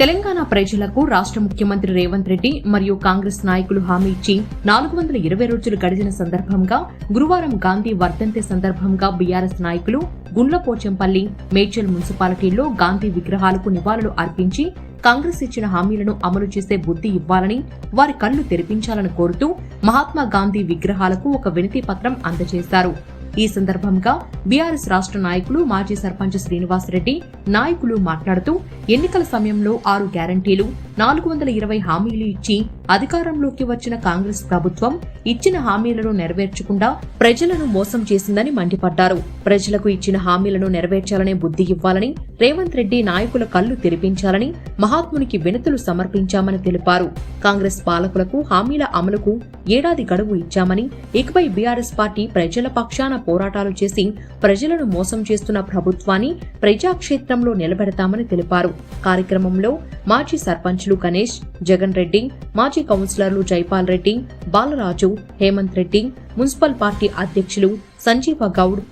తెలంగాణ ప్రజలకు రాష్ట్ర ముఖ్యమంత్రి రేవంత్ రెడ్డి మరియు కాంగ్రెస్ నాయకులు హామీ ఇచ్చి నాలుగు వందల ఇరవై రోజులు గడిచిన సందర్భంగా గురువారం గాంధీ వర్ధంతి సందర్భంగా బీఆర్ఎస్ నాయకులు గుండ్లపోచంపల్లి మేడ్చల్ మున్సిపాలిటీల్లో గాంధీ విగ్రహాలకు నివాళులు అర్పించి కాంగ్రెస్ ఇచ్చిన హామీలను అమలు చేసే బుద్ధి ఇవ్వాలని వారి కళ్ళు తెరిపించాలని కోరుతూ మహాత్మా గాంధీ విగ్రహాలకు ఒక వినతి పత్రం అందజేశారు. ఈ సందర్భంగా బీఆర్ఎస్ రాష్ట్ర నాయకులు మాజీ సర్పంచ్ శ్రీనివాసరెడ్డి నాయకులు మాట్లాడుతూ ఎన్నికల సమయంలో ఆరు గ్యారంటీలు నాలుగు వందల ఇరవై హామీలు ఇచ్చి అధికారంలోకి వచ్చిన కాంగ్రెస్ ప్రభుత్వం ఇచ్చిన హామీలను నెరవేర్చకుండా ప్రజలను మోసం చేసిందని మండిపడ్డారు. ప్రజలకు ఇచ్చిన హామీలను నెరవేర్చాలనే బుద్ధి ఇవ్వాలని రేవంత్ రెడ్డి నాయకుల కళ్ళు తెరిపించాలని మహాత్మునికి వినతులు సమర్పించామని తెలిపారు. కాంగ్రెస్ పాలకులకు హామీల అమలుకు ఏడాది గడువు ఇచ్చామని ఇకపై బీఆర్ఎస్ పార్టీ ప్రజల పక్షాన పోరాటాలు చేసి ప్రజలను మోసం చేస్తున్న ప్రభుత్వాన్ని ప్రజాక్షేత్రంలో నిలబెడతామని తెలిపారు. కార్యక్రమంలో మాజీ సర్పంచ్లు గణేష్ జగన్ రెడ్డి మాజీ కౌన్సిలర్లు జైపాల్ రెడ్డి బాలరాజు హేమంత్ రెడ్డి మున్సిపల్ పార్టీ అధ్యక్షులు సంజీవ గౌడ్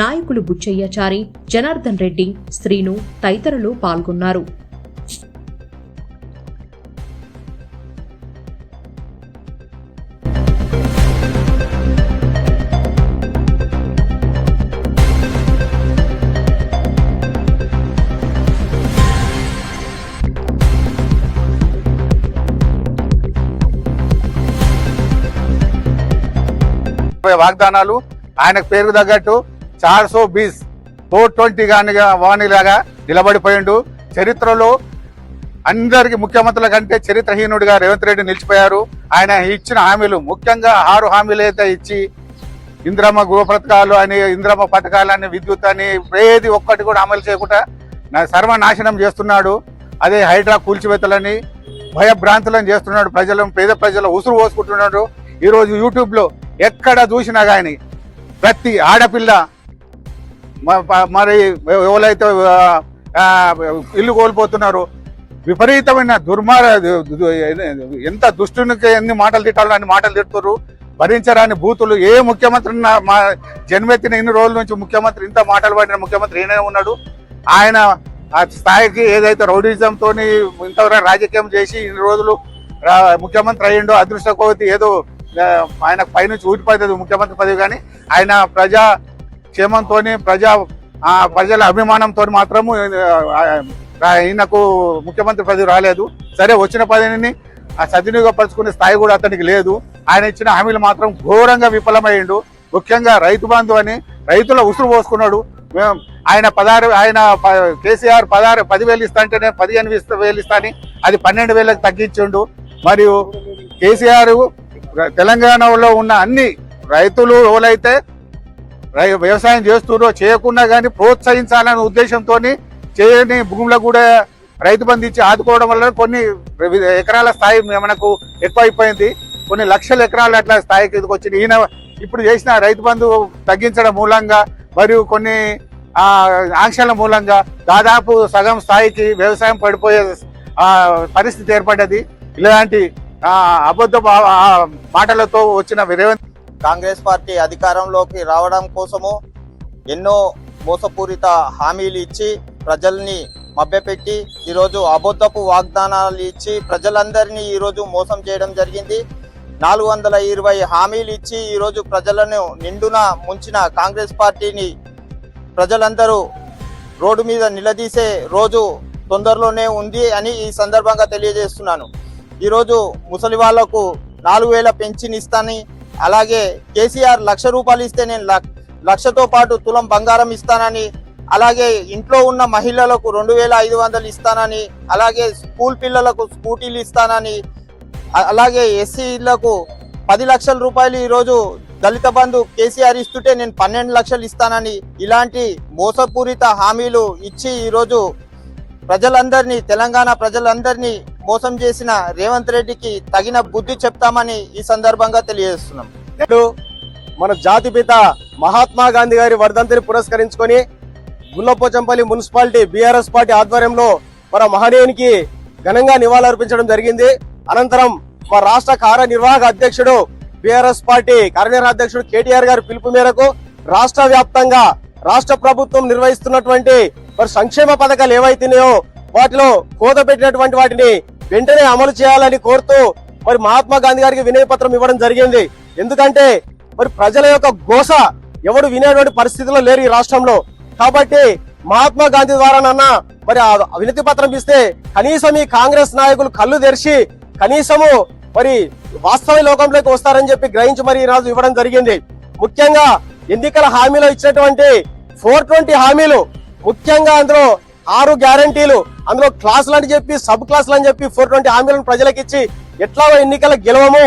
నాయకులు బుచ్చయ్యచారి జనార్దన్ రెడ్డి శ్రీను తదితరులు పాల్గొన్నారు. ముప్పై వాగ్దానాలు ఆయన పేరుకు తగ్గట్టు చార్ సో బీస్ ఫోర్ ట్వంటీ గానిగా వాణిలాగా నిలబడిపోయిండు. చరిత్రలో అందరికి ముఖ్యమంత్రుల కంటే చరిత్రహీనుడిగా రేవంత్ రెడ్డి నిలిచిపోయారు. ఆయన ఇచ్చిన హామీలు ముఖ్యంగా ఆరు హామీలు అయితే ఇచ్చి ఇంద్రమ్మ గృహ పథకాలు అని ఇంద్రమ్మ పథకాలని విద్యుత్ అని ఏది ఒక్కటి కూడా అమలు చేయకుండా నా సర్వనాశనం చేస్తున్నాడు. అదే హైడ్రా కూల్చివేతలని భయభ్రాంతులను చేస్తున్నాడు ప్రజలను పేద ప్రజలు ఉసురు పోసుకుంటున్నాడు. ఈరోజు యూట్యూబ్లో ఎక్కడ చూసినా కానీ ప్రతి ఆడపిల్ల మరి ఎవరైతే ఇల్లు కోల్పోతున్నారు విపరీతమైన దుర్మార ఎంత దుష్టునికి ఎన్ని మాటలు తిట్టాలో అన్ని మాటలు తిడుతున్నారు భరించరాని బూతులు ఏ ముఖ్యమంత్రి మా జన్మెత్తిన ఇన్ని రోజుల నుంచి ముఖ్యమంత్రి ఇంత మాటలు పడిన ముఖ్యమంత్రి ఈయనే ఉన్నాడు. ఆయన ఆ స్థాయికి ఏదైతే రౌడీజంతో ఇంతవరకు రాజకీయం చేసి ఇన్ని రోజులు ముఖ్యమంత్రి అయ్యిండో అదృష్టకోవతి ఏదో ఆయన పైనుంచి ఊటిపోతుంది ముఖ్యమంత్రి పదవి కానీ ఆయన ప్రజా క్షేమంతో ప్రజా ప్రజల అభిమానంతో మాత్రము ఈయనకు ముఖ్యమంత్రి పదవి రాలేదు. సరే వచ్చిన పదవిని సద్వినియోగపరచుకునే స్థాయి కూడా అతనికి లేదు. ఆయన ఇచ్చిన హామీలు మాత్రం ఘోరంగా విఫలమయ్యిండు. ముఖ్యంగా రైతు బంధు అని రైతుల ఉసురు పోసుకున్నాడు. మేము- ఆయన పదహారు ఆయన ప- కేసీఆర్ పదహారు పదివేలు ఇస్తా అంటేనే పదిహేను వేలు ఇస్తా అని అది పన్నెండు వేలకు తగ్గించిండు. మరియు కేసీఆర్ తెలంగాణలో ఉన్న అన్ని రైతులు ఎవరైతే రై- వ్యవసాయం చేస్తున్నారో చేయకుండా కానీ ప్రోత్సహించాలనే ఉద్దేశంతో చేయని భూములకు కూడా రైతు బంధు ఇచ్చి ఆదుకోవడం వల్ల కొన్ని ఎకరాల స్థాయి మనకు ఎక్కువైపోయింది. కొన్ని లక్షల ఎకరాలు అట్లా స్థాయికి వచ్చింది. ఈయన ఇప్పుడు చేసిన రైతు బంధు తగ్గించడం మూలంగా మరియు కొన్ని ఆంక్షల మూలంగా దాదాపు సగం స్థాయికి వ్యవసాయం పడిపోయే పరిస్థితి ఏర్పడ్డది. ఇలాంటి అబద్ధ మాటలతో వచ్చిన రేవంత్. కాంగ్రెస్ పార్టీ అధికారంలోకి రావడం కోసము ఎన్నో మోసపూరిత హామీలు ఇచ్చి ప్రజల్ని మభ్యపెట్టి ఈరోజు అబద్ధపు వాగ్దానాలు ఇచ్చి ప్రజలందరినీ ఈరోజు మోసం చేయడం జరిగింది. నాలుగు వందల ఇరవై హామీలు ఇచ్చి ఈరోజు ప్రజలను నిండున ముంచిన కాంగ్రెస్ పార్టీని ప్రజలందరూ రోడ్డు మీద నిలదీసే రోజు తొందరలోనే ఉంది అని ఈ సందర్భంగా తెలియజేస్తున్నాను. ఈరోజు ముసలి వాళ్ళకు నాలుగు వేల పెన్షన్ ఇస్తాని అలాగే కేసీఆర్ లక్ష రూపాయలు ఇస్తే నేను లక్- లక్షతో పాటు తులం బంగారం ఇస్తానని అలాగే ఇంట్లో ఉన్న మహిళలకు రెండు వేల ఐదు వందలు ఇస్తానని అలాగే స్కూల్ పిల్లలకు స్కూటీలు ఇస్తానని అలాగే ఎస్సీలకు పది లక్షల రూపాయలు ఈరోజు దళిత బంధు కేసీఆర్ ఇస్తుంటే నేను పన్నెండు లక్షలు ఇస్తానని ఇలాంటి మోసపూరిత హామీలు ఇచ్చి ఈరోజు ప్రజలందరినీ తెలంగాణ ప్రజలందరినీ మోసం చేసిన రేవంత్ రెడ్డికి తగిన బుద్ధి చెప్తామని ఈ సందర్భంగా తెలియజేస్తున్నాం. నేడు మన జాతిపిత మహాత్మా గాంధీ గారి వర్ధంతిని పురస్కరించుకొని గుల్లపోచంపల్లి మున్సిపాలిటీ బీఆర్ఎస్ పార్టీ ఆధ్వర్యంలో మన మహనీయునికి ఘనంగా నివాళులర్పించడం జరిగింది. అనంతరం మా రాష్ట్ర కార్యనిర్వాహక అధ్యక్షుడు బీఆర్ఎస్ పార్టీ కార్యనిర్వాహక అధ్యక్షుడు కేటీఆర్ గారి పిలుపు మేరకు రాష్ట్ర వ్యాప్తంగా రాష్ట్ర ప్రభుత్వం నిర్వహిస్తున్నటువంటి మరి సంక్షేమ పథకాలు ఏవైతున్నాయో వాటిలో కోత పెట్టినటువంటి వాటిని వెంటనే అమలు చేయాలని కోరుతూ మరి మహాత్మా గాంధీ గారికి వినయ పత్రం ఇవ్వడం జరిగింది. ఎందుకంటే మరి ప్రజల యొక్క గోస ఎవడు వినేటువంటి పరిస్థితిలో లేరు ఈ రాష్ట్రంలో. కాబట్టి మహాత్మా గాంధీ ద్వారానన్నా మరి ఆ వినతి పత్రం ఇస్తే కనీసం ఈ కాంగ్రెస్ నాయకులు కళ్ళు తెరిచి కనీసము మరి వాస్తవ లోకంలోకి వస్తారని చెప్పి గ్రహించి మరి ఈ రోజు ఇవ్వడం జరిగింది. ముఖ్యంగా ఎన్నికల హామీలో ఇచ్చినటువంటి ఫోర్ ట్వంటీ హామీలు ముఖ్యంగా అందులో ఆరు గ్యారంటీలు అందులో క్లాసులు అని చెప్పి సబ్ క్లాసులు అని చెప్పి ఫోర్ ట్వంటీ హామీలను ప్రజలకు ఇచ్చి ఎట్లా ఎన్నికల గెలవము.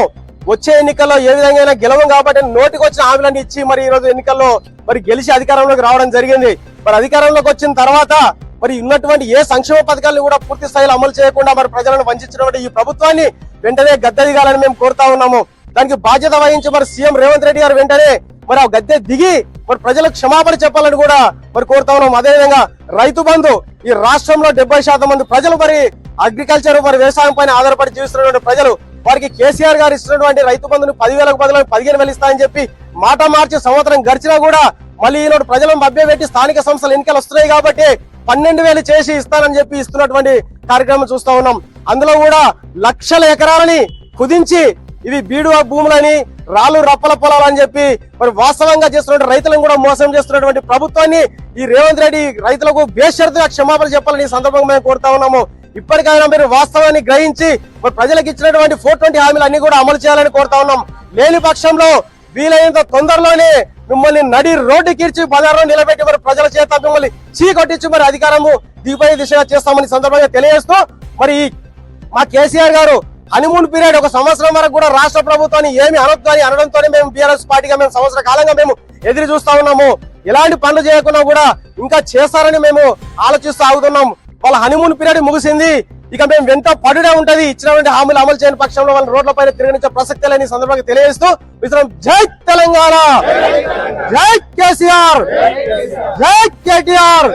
వచ్చే ఎన్నికల్లో ఏ విధంగా గెలవం కాబట్టి నోటికి వచ్చిన హామీలను ఇచ్చి మరి ఈ రోజు ఎన్నికల్లో మరి గెలిచి అధికారంలోకి రావడం జరిగింది. మరి అధికారంలోకి వచ్చిన తర్వాత మరి ఉన్నటువంటి ఏ సంక్షేమ పథకాలను కూడా పూర్తి స్థాయిలో అమలు చేయకుండా మరి ప్రజలను వంచినటువంటి ఈ ప్రభుత్వాన్ని వెంటనే గద్దెదిగాలని మేము కోరుతా ఉన్నాము. దానికి బాధ్యత వహించి మరి సీఎం రేవంత్ రెడ్డి గారు వెంటనే మరి ఆ గద్దె దిగి మరి ప్రజలకు క్షమాపణ చెప్పాలని కూడా మరి కోరుతా ఉన్నాం. అదేవిధంగా రైతు బంధు ఈ రాష్ట్రంలో డెబ్బై శాతం మంది ప్రజలు మరి అగ్రికల్చర్ మరి వ్యవసాయం పైన ఆధారపడి జీవిస్తున్నటువంటి ప్రజలు వారికి కేసీఆర్ గారు ఇస్తున్నటువంటి రైతు బంధుని పదివేలకు బదులు పదిహేను వేలు ఇస్తాయని చెప్పి మాట మార్చి సంవత్సరం గడిచినా కూడా మళ్ళీ ఈనాడు ప్రజలను మభ్యపెట్టి స్థానిక సంస్థలు ఎన్నికలు వస్తున్నాయి కాబట్టి పన్నెండు వేలు చేసి ఇస్తానని చెప్పి ఇస్తున్నటువంటి కార్యక్రమం చూస్తా ఉన్నాం. అందులో కూడా లక్షల ఎకరాలని కుదించి ఇవి బీడు భూములని రాళ్ళు రప్పల పొలాలు అని చెప్పి మరి వాస్తవంగా చేస్తున్న రైతులను కూడా మోసం చేస్తున్నటువంటి ప్రభుత్వాన్ని ఈ రేవంత్ రెడ్డి రైతులకు బేషరతుగా క్షమాపణ చెప్పాలని ఈ సందర్భంగా మేము కోరుతా ఉన్నాము. ఇప్పటికైనా మీరు వాస్తవాన్ని గ్రహించి మరి ప్రజలకు ఇచ్చినటువంటి ఫోర్ ట్వంటీ హామీలు అన్ని కూడా అమలు చేయాలని కోరుతా ఉన్నాం. లేని పక్షంలో వీలైనంత తొందరలోనే మిమ్మల్ని నడి రోడ్డు కీర్చి బజార్లో నిలబెట్టి మరి ప్రజల చేత మిమ్మల్ని చీకొట్టించి మరి అధికారము దిగుబడి దిశగా చేస్తామని సందర్భంగా తెలియజేస్తూ మరి మా కేసీఆర్ గారు హనీమూన్ పీరియడ్ ఒక సంవత్సరం వరకు కూడా రాష్ట్ర ప్రభుత్వాన్ని ఏమి అనొద్దు అని అనడంతోనే మేము బీఆర్ఎస్ పార్టీగా మేము సంవత్సర కాలంగా మేము ఎదురు చూస్తా ఉన్నాము. ఎలాంటి పనులు చేయకుండా కూడా ఇంకా చేస్తారని మేము ఆలోచిస్తూ ఆగుతున్నాం. వాళ్ళ హనీమూన్ పీరియడ్ ముగిసింది. ఇక మేము వెంట పడుడే ఉంటది. ఇచ్చినటువంటి హామీలు అమలు చేయని పక్షంలో వాళ్ళ రోడ్ల పైన తిరగనిచ్చే ప్రసక్తి లేని సందర్భంగా తెలియజేస్తూ మిత్రం జై తెలంగాణ. జై కేసీఆర్. జై కేటీఆర్.